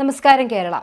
നമസ്കാരം കേരള.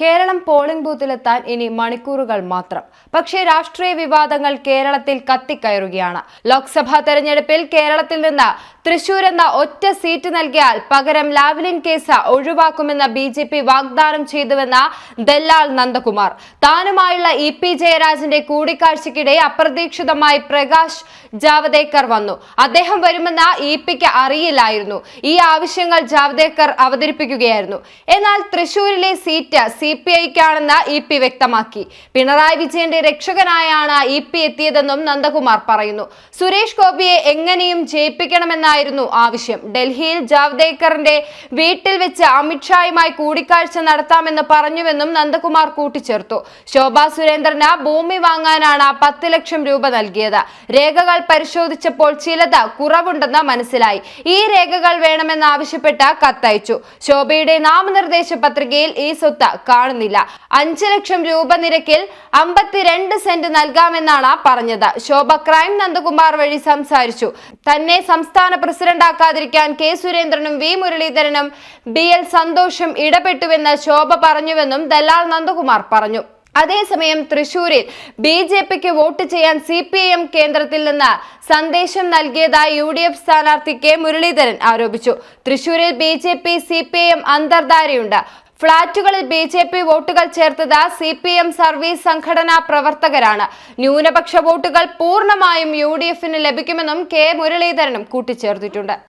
കേരളം പോളിംഗ് ബൂത്തിലെത്താൻ ഇനി മണിക്കൂറുകൾ മാത്രം. പക്ഷേ രാഷ്ട്രീയ വിവാദങ്ങൾ കേരളത്തിൽ കത്തിക്കയറുകയാണ്. ലോക്സഭാ തെരഞ്ഞെടുപ്പിൽ കേരളത്തിൽ നിന്ന് തൃശൂർ എന്ന ഒറ്റ സീറ്റ് നൽകിയാൽ പകരം ലാവ്ലിൻ കേസ് ഒഴിവാക്കുമെന്ന് ബി ജെ പി വാഗ്ദാനം ചെയ്തുവെന്ന ദല്ലാൽ നന്ദകുമാർ. താനുമായുള്ള ഇ പി ജയരാജന്റെ കൂടിക്കാഴ്ചയ്ക്കിടെ അപ്രതീക്ഷിതമായി പ്രകാശ് ജാവദേക്കർ വന്നു. അദ്ദേഹം വരുമെന്ന ഇ പിക്ക് അറിയില്ലായിരുന്നു. ഈ ആവശ്യങ്ങൾ ജാവദേക്കർ അവതരിപ്പിക്കുകയായിരുന്നു. എന്നാൽ തൃശൂരിലെ സീറ്റ് സി പി ഐക്കാണെന്ന് ഇ പി വ്യക്തമാക്കി. പിണറായി വിജയന്റെ രക്ഷകനായാണ് ഇ പി എത്തിയതെന്നും നന്ദകുമാർ പറയുന്നു. സുരേഷ് ഗോപിയെ എങ്ങനെയും ജയിപ്പിക്കണമെന്നായിരുന്നു ആവശ്യം. ഡൽഹിയിൽ ജാവ്ദേക്കറിന്റെ വീട്ടിൽ വെച്ച് അമിത്ഷായുമായി കൂടിക്കാഴ്ച നടത്താമെന്ന് പറഞ്ഞുവെന്നും നന്ദകുമാർ കൂട്ടിച്ചേർത്തു. ശോഭാ സുരേന്ദ്രന് ഭൂമി വാങ്ങാനാണ് പത്ത് ലക്ഷം രൂപ നൽകിയത്. രേഖകൾ പരിശോധിച്ചപ്പോൾ ചിലത് കുറവുണ്ടെന്ന് മനസ്സിലായി. ഈ രേഖകൾ വേണമെന്നാവശ്യപ്പെട്ട് കത്തയച്ചു. ശോഭയുടെ നാമനിർദ്ദേശ പത്രികയിൽ ഈ സ്വത്ത് കാണുന്നില്ല. അഞ്ച് ലക്ഷം രൂപ നിരക്കിൽ അമ്പത്തിരണ്ട് സെന്റ് നൽകാമെന്നാണ് പറഞ്ഞത്. ശോഭ ക്രൈം നന്ദകുമാർ വഴി സംസാരിച്ചു. തന്നെ സംസ്ഥാന പ്രസിഡന്റാക്കാതിരിക്കാൻ കെ സുരേന്ദ്രനും വി മുരളീധരനും ബി എൽ സന്തോഷും ഇടപെട്ടുവെന്ന് ശോഭ പറഞ്ഞുവെന്നും ദലാൽ നന്ദകുമാർ പറഞ്ഞു. അതേസമയം തൃശൂരിൽ ബി ജെ പിക്ക് വോട്ട് ചെയ്യാൻ സി പി ഐ എം കേന്ദ്രത്തിൽ നിന്ന് സന്ദേശം നൽകിയതായി യു ഡി എഫ് സ്ഥാനാർത്ഥി കെ മുരളീധരൻ ആരോപിച്ചു. തൃശൂരിൽ B J P C P I M അന്തർധാരയുണ്ട്. ഫ്ളാറ്റുകളിൽ ബി ജെ പി വോട്ടുകൾ ചേർത്തത് സി പി എം സർവീസ് സംഘടനാ പ്രവർത്തകരാണ്. ന്യൂനപക്ഷ വോട്ടുകൾ പൂർണമായും യു ഡി എഫിന് ലഭിക്കുമെന്നും കെ മുരളീധരനും കൂട്ടിച്ചേർത്തിട്ടുണ്ട്.